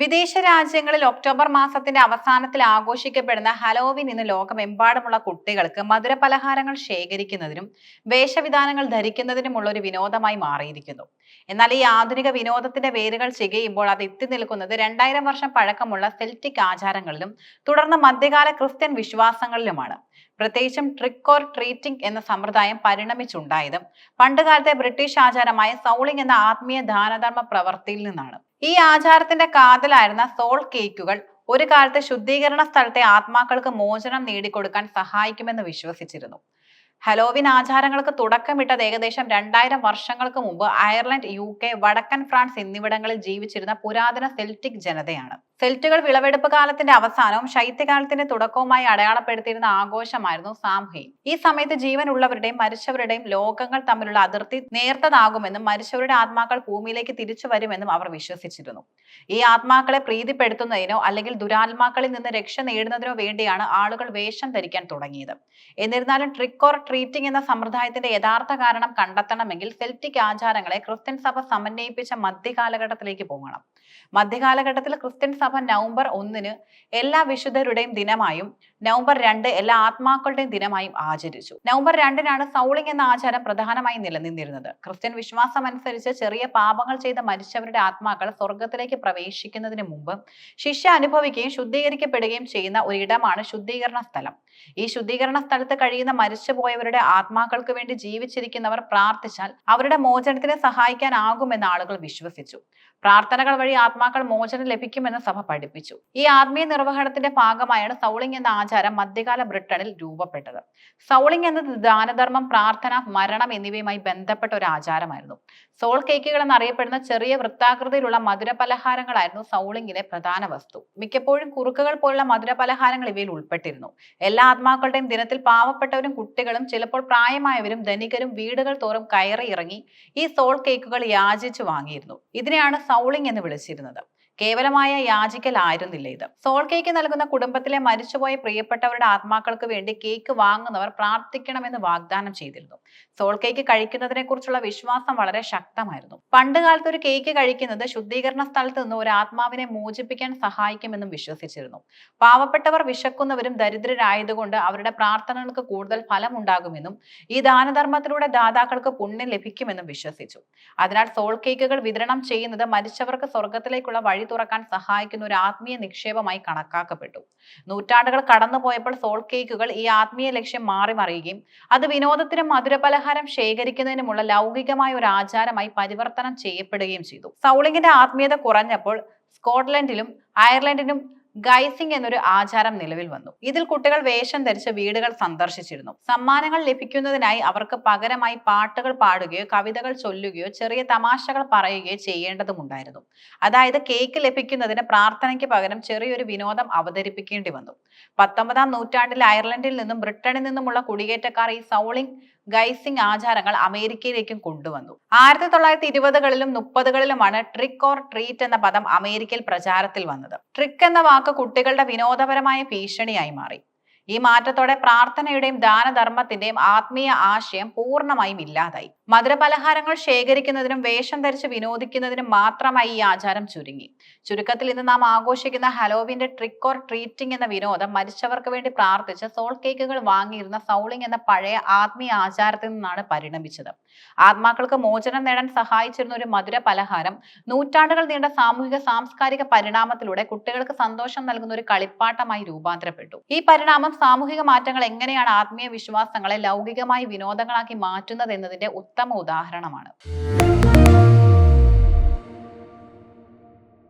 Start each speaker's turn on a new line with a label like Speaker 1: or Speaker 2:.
Speaker 1: വിദേശ രാജ്യങ്ങളിൽ ഒക്ടോബർ മാസത്തിന്റെ അവസാനത്തിൽ ആഘോഷിക്കപ്പെടുന്ന ഹലോവിൻ ഇന്ന് ലോകമെമ്പാടുമുള്ള കുട്ടികൾക്ക് മധുര പലഹാരങ്ങൾ ശേഖരിക്കുന്നതിനും വേഷവിധാനങ്ങൾ ധരിക്കുന്നതിനുമുള്ള ഒരു വിനോദമായി മാറിയിരിക്കുന്നു. എന്നാൽ ഈ ആധുനിക വിനോദത്തിന്റെ വേരുകൾ ചികയുമ്പോൾ അത് എത്തി നിൽക്കുന്നത് രണ്ടായിരം വർഷം പഴക്കമുള്ള സെൽറ്റിക് ആചാരങ്ങളിലും തുടർന്ന് മധ്യകാല ക്രിസ്ത്യൻ വിശ്വാസങ്ങളിലുമാണ്. പ്രത്യേകിച്ചും ട്രിക്ക് ഓർ ട്രീറ്റിംഗ് എന്ന സമ്പ്രദായം പരിണമിച്ചുണ്ടായത് പണ്ടുകാലത്തെ ബ്രിട്ടീഷ് ആചാരമായ സൗളിംഗ് എന്ന ആത്മീയ ദാനധർമ്മ പ്രവൃത്തിയിൽ നിന്നാണ്. ഈ ആചാരത്തിന്റെ കാതലായിരുന്ന സോൾ കേക്കുകൾ ഒരു കാലത്ത് ശുദ്ധീകരണ സ്ഥലത്തെ ആത്മാക്കൾക്ക് മോചനം നേടിക്കൊടുക്കാൻ സഹായിക്കുമെന്ന് വിശ്വസിച്ചിരുന്നു. ഹലോവിൻ ആചാരങ്ങൾക്ക് തുടക്കമിട്ടത് ഏകദേശം രണ്ടായിരം വർഷങ്ങൾക്ക് മുമ്പ് അയർലൻഡ് യു കെ വടക്കൻ ഫ്രാൻസ് എന്നിവിടങ്ങളിൽ ജീവിച്ചിരുന്ന പുരാതന സെൽറ്റിക് ജനതയാണ്. സെൽറ്റുകൾ വിളവെടുപ്പ് കാലത്തിന്റെ അവസാനവും ശൈത്യകാലത്തിന്റെ തുടക്കവുമായി അടയാളപ്പെടുത്തിയിരുന്ന ആഘോഷമായിരുന്നു സാംഹെയിൻ ഈ സമയത്ത് ജീവനുള്ളവരുടെയും മരിച്ചവരുടെയും ലോകങ്ങൾ തമ്മിലുള്ള അതിർത്തി നേർത്തതാകുമെന്നും മരിച്ചവരുടെ ആത്മാക്കൾ ഭൂമിയിലേക്ക് തിരിച്ചു വരുമെന്നും അവർ വിശ്വസിച്ചിരുന്നു. ഈ ആത്മാക്കളെ പ്രീതിപ്പെടുത്തുന്നതിനോ അല്ലെങ്കിൽ ദുരാത്മാക്കളിൽ നിന്ന് രക്ഷ നേടുന്നതിനോ വേണ്ടിയാണ് ആളുകൾ വേഷം ധരിക്കാൻ തുടങ്ങിയത്. എന്നിരുന്നാലും ട്രിക്ക് ഓർ ട്രീറ്റിംഗ് എന്ന സമ്പ്രദായത്തിന്റെ യഥാർത്ഥ കാരണം കണ്ടെത്തണമെങ്കിൽ സെൽറ്റിക് ആചാരങ്ങളെ ക്രിസ്ത്യൻ സഭ സമന്വയിപ്പിച്ച മധ്യകാലഘട്ടത്തിലേക്ക് പോകണം. മധ്യകാലഘട്ടത്തിൽ ക്രിസ്ത്യൻ സഭ നവംബർ ഒന്നിന് എല്ലാ വിശുദ്ധരുടെയും ദിനമായും നവംബർ രണ്ട് എല്ലാ ആത്മാക്കളുടെയും ദിനമായും ആചരിച്ചു. നവംബർ രണ്ടിനാണ് സൗളിംഗ് എന്ന ആചാരം പ്രധാനമായി നിലനിന്നിരുന്നത്. ക്രിസ്ത്യൻ വിശ്വാസം അനുസരിച്ച് ചെറിയ പാപങ്ങൾ ചെയ്ത മരിച്ചവരുടെ ആത്മാക്കൾ സ്വർഗത്തിലേക്ക് പ്രവേശിക്കുന്നതിന് മുമ്പ് ശിക്ഷ അനുഭവിക്കുകയും ശുദ്ധീകരിക്കപ്പെടുകയും ചെയ്യുന്ന ഒരിടമാണ് ശുദ്ധീകരണ സ്ഥലം. ഈ ശുദ്ധീകരണ സ്ഥലത്ത് കഴിയുന്ന മരിച്ചുപോയവരുടെ ആത്മാക്കൾക്ക് വേണ്ടി ജീവിച്ചിരിക്കുന്നവർ പ്രാർത്ഥിച്ചാൽ അവരുടെ മോചനത്തിനെ സഹായിക്കാനാകുമെന്ന് ആളുകൾ വിശ്വസിച്ചു. പ്രാർത്ഥനകൾ വഴി ആത്മാക്കൾ മോചനം ലഭിക്കുമെന്ന് സഭ പഠിപ്പിച്ചു. ഈ ആത്മീയ നിർവഹണത്തിന്റെ ഭാഗമായാണ് സൗളിംഗ് എന്ന ആചാരം മധ്യകാല ബ്രിട്ടനിൽ രൂപപ്പെട്ടത്. സൗളിംഗ് എന്നത് ദാനധർമ്മം പ്രാർത്ഥന മരണം എന്നിവയുമായി ബന്ധപ്പെട്ട ഒരു ആചാരമായിരുന്നു. സോൾ കേക്കുകൾ എന്നറിയപ്പെടുന്ന ചെറിയ വൃത്താകൃതിയിലുള്ള മധുര പലഹാരങ്ങളായിരുന്നു പ്രധാന വസ്തു. മിക്കപ്പോഴും കുറുക്കുകൾ പോലുള്ള മധുര പലഹാരങ്ങൾ ഇവയിൽ ഉൾപ്പെട്ടിരുന്നു. എല്ലാ ആത്മാക്കളുടെയും ദിനത്തിൽ പാവപ്പെട്ടവരും കുട്ടികളും ചിലപ്പോൾ പ്രായമായവരും ധനികരും വീടുകൾ തോറും കയറി ഇറങ്ങി ഈ സോൾ കേക്കുകൾ യാചിച്ചു വാങ്ങിയിരുന്നു. ഇതിനെയാണ് സൗളിംഗ് എന്ന് വിളിച്ചിരുന്നത്. കേവലമായ യാചിക്കലായിരുന്നില്ല ഇത്. സോൾ കേക്ക് നൽകുന്ന കുടുംബത്തിലെ മരിച്ചുപോയ പ്രിയപ്പെട്ടവരുടെ ആത്മാക്കൾക്ക് വേണ്ടി കേക്ക് വാങ്ങുന്നവർ പ്രാർത്ഥിക്കണമെന്ന് വാഗ്ദാനം ചെയ്തിരുന്നു. സോൾ കേക്ക് കഴിക്കുന്നതിനെ കുറിച്ചുള്ള വിശ്വാസം വളരെ ശക്തമായിരുന്നു. പണ്ട് കാലത്ത് ഒരു കേക്ക് കഴിക്കുന്നത് ശുദ്ധീകരണ സ്ഥലത്ത് നിന്ന് ഒരു ആത്മാവിനെ മോചിപ്പിക്കാൻ സഹായിക്കുമെന്നും വിശ്വസിച്ചിരുന്നു. പാവപ്പെട്ടവർ വിശക്കുന്നവരും ദരിദ്രരായതുകൊണ്ട് അവരുടെ പ്രാർത്ഥനകൾക്ക് കൂടുതൽ ഫലമുണ്ടാകുമെന്നും ഈ ദാനധർമ്മത്തിലൂടെ ദാതാക്കൾക്ക് പുണ്യം ലഭിക്കുമെന്നും വിശ്വസിച്ചു. അതിനാൽ സോൾ കേക്കുകൾ വിതരണം ചെയ്യുന്നത് മരിച്ചവർക്ക് സ്വർഗത്തിലേക്കുള്ള വഴി തുറക്കാൻ സഹായിക്കുന്ന ഒരു ആത്മീയ നിക്ഷേപമായി കണക്കാക്കപ്പെട്ടു. നൂറ്റാണ്ടുകൾ കടന്നുപോയപ്പോൾ സോൾ കേക്കുകൾ ഈ ആത്മീയ ലക്ഷ്യം മാറി മറിയുകയും അത് വിനോദത്തിനും മധുരപലഹാരം ശേഖരിക്കുന്നതിനുമുള്ള ലൗകികമായ ഒരു ആചാരമായി പരിവർത്തനം ചെയ്യപ്പെടുകയും ചെയ്തു. സൗളിങ്ങിന്റെ ആത്മീയത കുറഞ്ഞപ്പോൾ സ്കോട്ട്ലൻഡിലും അയർലൻഡിലും ഗൈസിംഗ് എന്നൊരു ആചാരം നിലവിൽ വന്നു. ഇതിൽ കുട്ടികൾ വേഷം ധരിച്ച് വീടുകൾ സന്ദർശിച്ചിരുന്നു. സമ്മാനങ്ങൾ ലഭിക്കുന്നതിനായി അവർക്ക് പകരമായി പാട്ടുകൾ പാടുകയോ കവിതകൾ ചൊല്ലുകയോ ചെറിയ തമാശകൾ പറയുകയോ ചെയ്യേണ്ടതുമുണ്ടായിരുന്നു. അതായത് കേക്ക് ലഭിക്കുന്നതിന് പ്രാർത്ഥനയ്ക്ക് പകരം ചെറിയൊരു വിനോദം അവതരിപ്പിക്കേണ്ടി വന്നു. പത്തൊമ്പതാം നൂറ്റാണ്ടിൽ അയർലൻഡിൽ നിന്നും ബ്രിട്ടനിൽ നിന്നുമുള്ള കുടിയേറ്റക്കാർ ഈ സൗളിംഗ് ഗൈസിംഗ് ആചാരങ്ങൾ അമേരിക്കയിലേക്കും കൊണ്ടുവന്നു. ആയിരത്തി തൊള്ളായിരത്തി ഇരുപതുകളിലും മുപ്പതുകളിലുമാണ് ട്രിക്ക് ഓർ ട്രീറ്റ് എന്ന പദം അമേരിക്കയിൽ പ്രചാരത്തിൽ വന്നത്. ട്രിക്ക് എന്ന വാക്ക് കുട്ടികളുടെ വിനോദപരമായ ഭീഷണിയായി മാറി. ഈ മാറ്റത്തോടെ പ്രാർത്ഥനയുടെയും ദാനധർമ്മത്തിന്റെയും ആത്മീയ ആശയം പൂർണമായും ഇല്ലാതായി. മധുരപലഹാരങ്ങൾ ശേഖരിക്കുന്നതിനും വേഷം ധരിച്ച് വിനോദിക്കുന്നതിനും മാത്രമായി ഈ ആചാരം ചുരുങ്ങി. ചുരുക്കത്തിൽ ഇന്ന് നാം ആഘോഷിക്കുന്ന ഹലോവിന്റെ ട്രിക്ക് ഓർ ട്രീറ്റിംഗ് എന്ന വിനോദം മരിച്ചവർക്ക് വേണ്ടി പ്രാർത്ഥിച്ച് സോൾ കേക്കുകൾ വാങ്ങിയിരുന്ന സൗളിംഗ് എന്ന പഴയ ആത്മീയ ആചാരത്തിൽ നിന്നാണ് പരിണമിച്ചത്. ആത്മാക്കൾക്ക് മോചനം നേടാൻ സഹായിച്ചിരുന്ന ഒരു മധുര പലഹാരം നൂറ്റാണ്ടുകൾ നീണ്ട സാമൂഹിക സാംസ്കാരിക പരിണാമത്തിലൂടെ കുട്ടികൾക്ക് സന്തോഷം നൽകുന്ന ഒരു കളിപ്പാട്ടമായി രൂപാന്തരപ്പെട്ടു. ഈ പരിണാമം സാമൂഹിക മാറ്റങ്ങൾ എങ്ങനെയാണ് ആത്മീയ വിശ്വാസങ്ങളെ ലൗകികമായി വിനോദങ്ങളാക്കി മാറ്റുന്നത് എന്നതിന്റെ ഉത്തമ ഉദാഹരണമാണ്.